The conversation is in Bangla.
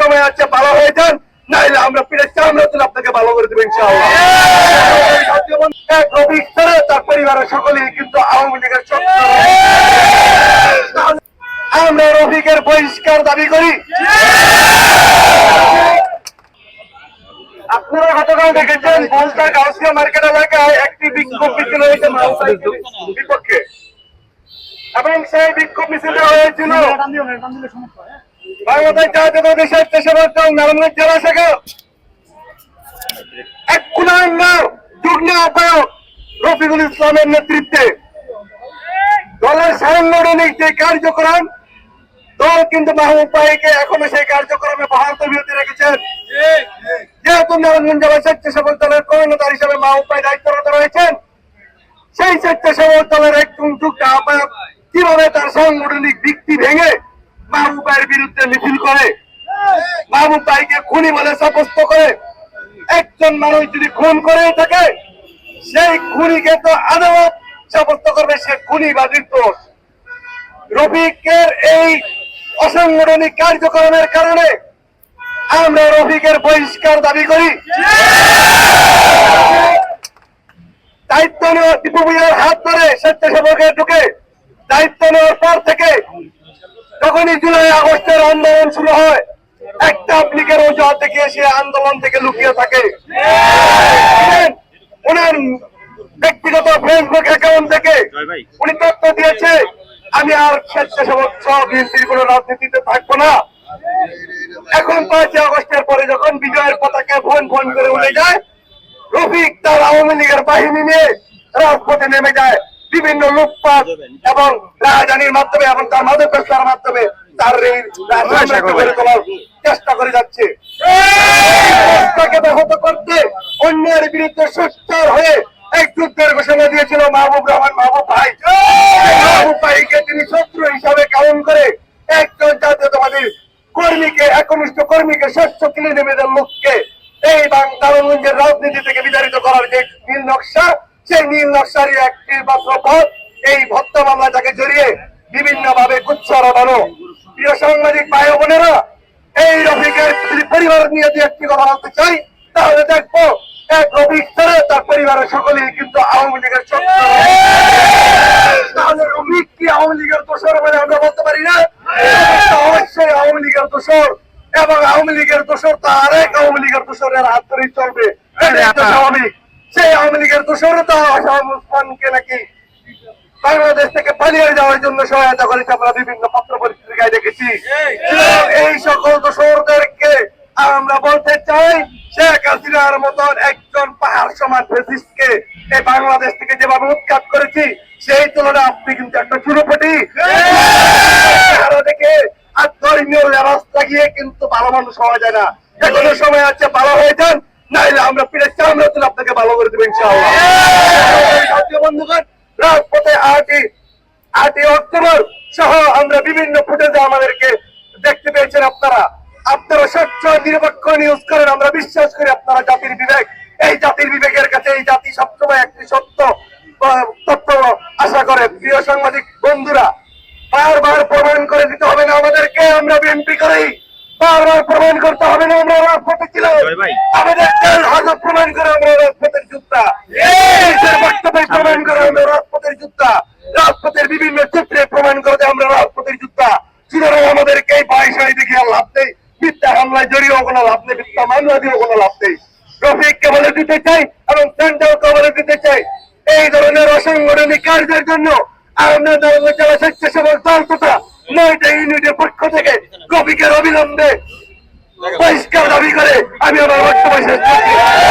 সময় আছে, ভালো হয়ে যান। নাইলে আমরা ফিরে চামড়া তুলে আপনাকে ভালো করে দেবো, ইনশাআল্লাহ। এক রফিক ছাড়া তার পরিবারের সকলেই কিন্তু আওয়ামী লীগের আমরা রফিকের বহিষ্কার দাবি করি। আপনারা গতকাল দেখেছেন বলতা গাউসিয়া মার্কেট এলাকায় একটি বিক্ষোভ মিছিল হয়েছে বিপক্ষে। এবং সেই বিক্ষোভ মিছিল হয়েছিল বাংলাদেশ কুলাঙ্গার যুগ্ম আহ্বায়ক রফিকুল ইসলামের নেতৃত্বে দলের সাংগঠনিক যে কার্যক্রম, দল কিন্তু মাহবুব ভাইকে এখনও সেই কার্যক্রমে বহাল বিরতি রেখেছেন। যেহেতু নারায়ণগঞ্জ জেলা স্বেচ্ছাসেবক দলের কর্ণধার হিসেবে মাহবুব ভাই দায়িত্বরত রয়েছেন, সেই স্বেচ্ছাসেবক দলের একজন যুক্ত আহ্বায়ক কীভাবে তার সাংগঠনিক ভিত্তি ভেঙে মাহবুব ভাইয়ের বিরুদ্ধে মিছিল করে, মাহবুব ভাইকে খুনি বলে সাব্যস্ত করে, একজন মানুষ যদি খুন করে থাকে, সেই খুনিকে তো আদালত সাব্যস্ত করবে, সে খুনি বা নির্দোষ রফিকের এই অসাংগঠনিক কার্যক্রমের কারণে আমরা রফিকের বহিষ্কার দাবি করি। দায়িত্ব নেওয়া টিপু ভুইয়ার হাত ধরে স্বেচ্ছাসেবকে ঢুকে দায়িত্ব নেওয়ার পর থেকে যখনই জুলাই আগস্টের আন্দোলন শুরু হয়। একটা আপ্লিকের অজুহাত দেখিয়ে সে আন্দোলন থেকে লুকিয়ে থাকে। ওনার ব্যক্তিগত ফেসবুক অ্যাকাউন্ট থেকে। উনি তথ্য দিয়েছে আমি আর স্বেচ্ছাসেবক সহ বিএনপির কোন রাজনীতিতে থাকব না। এখন পাঁচই আগস্টের পরে যখন বিজয়ের পতাকা ফোন ফোন করে উঠে যায় রফিক তার আওয়ামী লীগের বাহিনী নিয়ে রাজপথে নেমে যায়। বিভিন্ন লুটপাট এবং রাজধানীর মাধ্যমে এবং তার মাদক ব্যবসার মাধ্যমে তার এই গড়ে তোলার চেষ্টা করে যাচ্ছে। তাকে ব্যাহত করতে অন্যের বিরুদ্ধে সোচ্চার হয়ে এক যুদ্ধের ঘোষণা দিয়েছিল মাহবুব রহমান মাহবুব ভাই। মাহবুব ভাইকে তিনি শত্রু হিসাবে কাউন করে একজন জাতীয়তাবাদী কর্মীকে একনিষ্ঠ কর্মীকে স্বচ্ছ কিনে নেবে লোককে। এই বাংলাগঞ্জের রাজনীতি থেকে বিতাড়িত করার যে নীল নকশা সেই নীল নকশারই একটি মাত্র পথ এই ভত্তা মামলা তাকে জড়িয়ে বিভিন্ন ভাবে কুচ্ছার বানো প্রিয় সাংবাদিক ভাই বোনেরা এই রফিকের পরিবার নিয়ে যদি একটি কথা বলতে চাই তাহলে দেখব এক রফিক ছাড়া তার পরিবারের সকলেই কিন্তু আওয়ামী লীগের তাহলে রফিক কি আওয়ামী লীগের দোষর বলে আমরা বলতে পারি না? অবশ্যই আওয়ামী লীগের দোষর এবং আওয়ামী লীগের দোষর তো আরেক আওয়ামী লীগের দোষরের হাত ধরেই চলবে। স্বাভাবিক। সেই আওয়ামী লীগের দোষর তো আসাম উসমানকে নাকি বাংলাদেশ থেকে পালিয়ে যাওয়ার জন্য সহায়তা করেছে আমরা বিভিন্ন পত্র পত্রিকায় দেখেছি। এই সকল দোষরদেরকে আমরা বলতে চাই, শেখ হাসিনার মতন একজন পাহাড় সমান ফেসিস্টকে এই বাংলাদেশ থেকে যেভাবে উৎখাত করেছি, সেই তুলনায় আপনি কিন্তু একটা চুরোপটি দেখে আর ধর্মীয় লেবাস লাগিয়ে কিন্তু ভালো মানুষ হওয়া যায় না। এখনও সময় আছে ভালো হয়ে যান নাইলে আমরা চামড়া তুলে আপনাকে ভালো করে বন্ধুগণ রাজপথে আটই আটই অক্টোবর সহ আমরা বিভিন্ন ফুটেজে আমাদেরকে দেখতে পেয়েছেন আপনারা। আপনারা স্বচ্ছ নিরপেক্ষ নিউজ করেন আমরা বিশ্বাস করি আপনারা জাতির বিবেক। এই জাতির বিবেকের কাছে এই জাতি সবসময় একটি সত্য তথ্য আশা করে। প্রিয় সাংবাদিক বন্ধুরা বারবার প্রমাণ করে দিতে হবে না আমাদেরকে আমরা বিএনপি করি বারবার প্রমাণ করতে হবে না আমরা রাজপথে ছিলাম। আমাদের হাজার প্রমাণ করে আমরা রাজপথের যুদ্ধা। বক্তব্যে প্রমাণ করে আমরা রাজপথের যুদ্ধা। রাজপথের বিভিন্ন চিত্রে প্রমাণ করে যে আমরা রাজপথের যুদ্ধা। সুতরাং আমাদেরকে এই বয়সায় দেখে আর লাভ নেই। মিথ্যা হামলায় জড়িয়েও কোনো লাভ নেই মিথ্যা মামলা দিয়েও কোনো লাভ নেই। রফিককে বলে দিতে চাই এবং সেন্টারকে বলে দিতে চাই। এই ধরনের অসাংগঠনিক কার্যের জন্য আমরা জেলা স্বেচ্ছাসেবক দল তথা নয়টা ইউনিটের পক্ষ থেকে রফিকের অবিলম্বে বহিষ্কার দাবি করে আমি আমার বক্তব্য শেষ করছি।